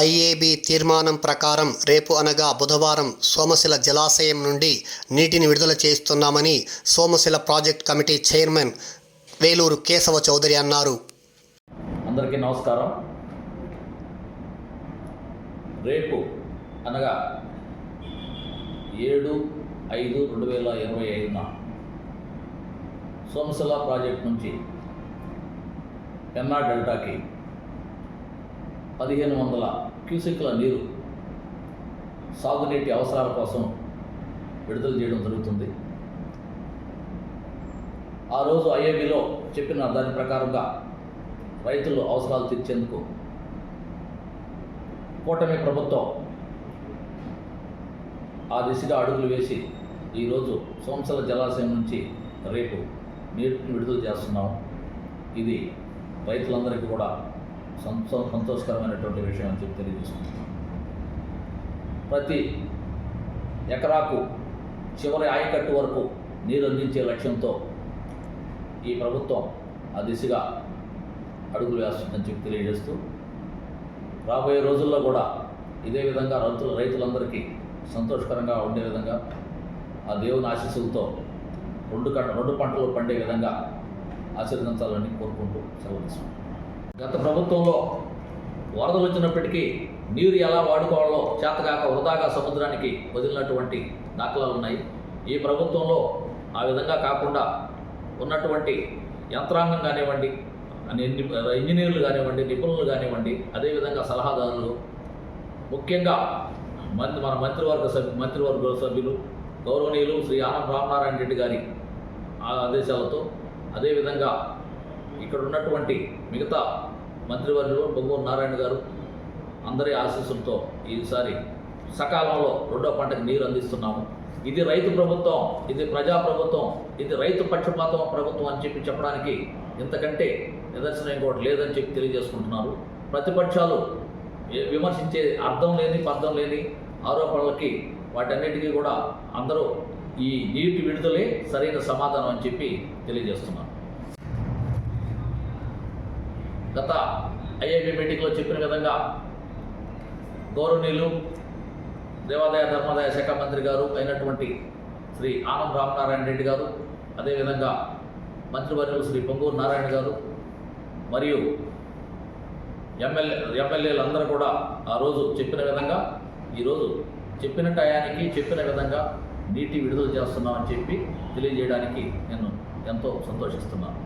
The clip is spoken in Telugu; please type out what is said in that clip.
ఐఏబీ తీర్మానం ప్రకారం రేపు అనగా బుధవారం సోమశిల జలాశయం నుండి నీటిని విడుదల చేస్తున్నామని Somasila project committee chairman Veluru Keshava Chowdary అన్నారు. అందరికీ నమస్కారం. రేపు అనగా ఏడు ఐదు రెండు వేల ఇరవై ఐదున సోమశిల ప్రాజెక్ట్ నుంచి పెన్నా డెల్టాకి పదిహేను వందల క్యూసెక్ల నీరు సాగునీటి అవసరాల కోసం విడుదల చేయడం జరుగుతుంది. ఆ రోజు ఐఏబిలో చెప్పిన దాని ప్రకారంగా రైతులు అవసరాలు తీర్చేందుకు కూటమి ప్రభుత్వం ఆ దిశగా అడుగులు వేసి ఈరోజు సోంసల జలాశయం నుంచి రేపు నీటిని విడుదల చేస్తున్నాం. ఇది రైతులందరికీ కూడా సంతో సంతోషకరమైనటువంటి విషయం అని చెప్పి తెలియజేసుకుంటున్నాం ప్రతి ఎకరాకు చివరి ఆయకట్టు వరకు నీరు అందించే లక్ష్యంతో ఈ ప్రభుత్వం ఆ దిశగా అడుగులు వేస్తుందని చెప్పి తెలియజేస్తూ రాబోయే రోజుల్లో కూడా ఇదే విధంగా రైతులు రైతులందరికీ సంతోషకరంగా ఉండే విధంగా ఆ దేవుని ఆశీస్సులతో రెండు రెండు పంటలు పండే విధంగా ఆశీర్వదించాలని కోరుకుంటూ సెలవు తీసుకుంటాం గత ప్రభుత్వంలో వరదలు వచ్చినప్పటికీ నీరు ఎలా వాడుకోవాలో చేతగాక వృధాగా సముద్రానికి వదిలినటువంటి దాఖలాలు ఉన్నాయి. ఈ ప్రభుత్వంలో ఆ విధంగా కాకుండా ఉన్నటువంటి యంత్రాంగం కానివ్వండి ఇంజనీర్లు కానివ్వండి నిపుణులు కానివ్వండి అదేవిధంగా సలహాదారులు ముఖ్యంగా మంత్రి మన మంత్రివర్గ సభ్యు మంత్రివర్గ సభ్యులు గౌరవనీయులు శ్రీ ఆనం రామనారాయణ రెడ్డి గారి ఆ ఆదేశాలతో అదేవిధంగా ఇక్కడ ఉన్నటువంటి మిగతా మంత్రివర్యులు బొంగూరు నారాయణ గారు అందరి ఆశీస్సులతో ఈసారి సకాలంలో రెండో పంటకు నీరు అందిస్తున్నాము. ఇది రైతు ప్రభుత్వం ఇది ప్రజా ప్రభుత్వం ఇది రైతు పక్షపాతం ప్రభుత్వం అని చెప్పి చెప్పడానికి ఇంతకంటే నిదర్శనం ఇంకోటి లేదని చెప్పి తెలియజేసుకుంటున్నారు. ప్రతిపక్షాలు విమర్శించే అర్థం లేని పర్థం లేని ఆరోపణలకి వాటన్నిటికీ కూడా అందరూ ఈ నీటి విడుదలే సరైన సమాధానం అని చెప్పి తెలియజేస్తున్నారు. గత ఐఐబి మీటింగ్లో చెప్పిన విధంగా గౌరవనీయులు దేవాదాయ ధర్మాదాయ శాఖ మంత్రి గారు అయినటువంటి శ్రీ ఆనం రామనారాయణ రెడ్డి గారు అదేవిధంగా మంత్రివర్యులు శ్రీ పొంగూరు నారాయణ గారు మరియు ఎమ్మెల్యే ఎమ్మెల్యేలు అందరూ కూడా ఆ రోజు చెప్పిన విధంగా ఈరోజు చెప్పిన టయానికి చెప్పిన విధంగా నీటి విడుదల చేస్తున్నామని చెప్పి తెలియజేయడానికి నేను ఎంతో సంతోషిస్తున్నాను.